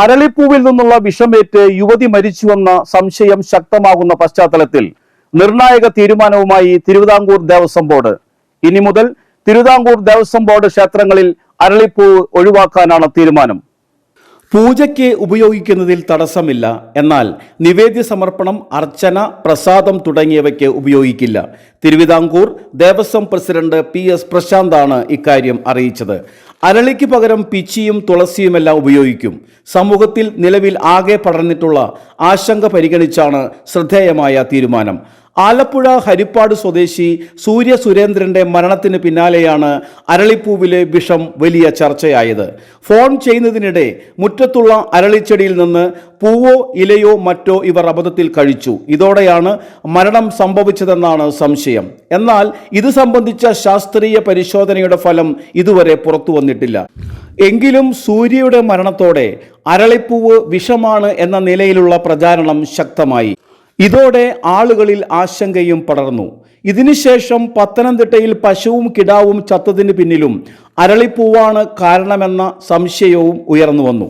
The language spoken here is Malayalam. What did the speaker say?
അരളിപ്പൂവിൽ നിന്നുള്ള വിഷമേറ്റ് യുവതി മരിച്ചുവെന്ന സംശയം ശക്തമാകുന്ന പശ്ചാത്തലത്തിൽ നിർണായക തീരുമാനവുമായി തിരുവിതാംകൂർ ദേവസ്വം ബോർഡ്. ഇനി മുതൽ തിരുവിതാംകൂർ ദേവസ്വം ബോർഡ് ക്ഷേത്രങ്ങളിൽ അരളിപ്പൂവ് ഒഴിവാക്കാനാണ് തീരുമാനം. പൂജയ്ക്ക് ഉപയോഗിക്കുന്നതിൽ തടസ്സമില്ല. എന്നാൽ നിവേദ്യ സമർപ്പണം അർച്ചന പ്രസാദം തുടങ്ങിയവയ്ക്ക് ഉപയോഗിക്കില്ല. Thiruvithamkoor Devaswom president P S പ്രശാന്താണ് ഇക്കാര്യം അറിയിച്ചത്. അരളിക്ക് പകരം പിച്ചിയും തുളസിയുമെല്ലാം ഉപയോഗിക്കും. സമൂഹത്തിൽ നിലവിൽ ആകെ പടർന്നിട്ടുള്ള ആശങ്ക പരിഗണിച്ചാണ് ശ്രദ്ധേയമായ തീരുമാനം. ആലപ്പുഴ ഹരിപ്പാട് സ്വദേശി സൂര്യ സുരേന്ദ്രന്റെ മരണത്തിന് പിന്നാലെയാണ് അരളിപ്പൂവിലെ വിഷം വലിയ ചർച്ചയായത്. ഫോൺ ചെയ്യുന്നതിനിടെ മുറ്റത്തുള്ള അരളിച്ചെടിയിൽ നിന്ന് പൂവോ ഇലയോ മറ്റോ ഇവർ അബദ്ധത്തിൽ കഴിച്ചു. ഇതോടെയാണ് മരണം സംഭവിച്ചതെന്നാണ് സംശയം. എന്നാൽ ഇത് സംബന്ധിച്ച ശാസ്ത്രീയ പരിശോധനയുടെ ഫലം ഇതുവരെ പുറത്തു വന്നിട്ടില്ല. എങ്കിലും സൂര്യയുടെ മരണത്തോടെ അരളിപ്പൂവ് വിഷമാണ് എന്ന നിലയിലുള്ള പ്രചാരണം ശക്തമായി. ഇതോടെ ആളുകളിൽ ആശങ്കയും പടർന്നു. ഇതിനുശേഷം പത്തനംതിട്ടയിൽ പശുവും കിടാവും ചത്തതിന് പിന്നിലും അരളിപ്പൂവാണ് കാരണമെന്ന സംശയവും ഉയർന്നു വന്നു.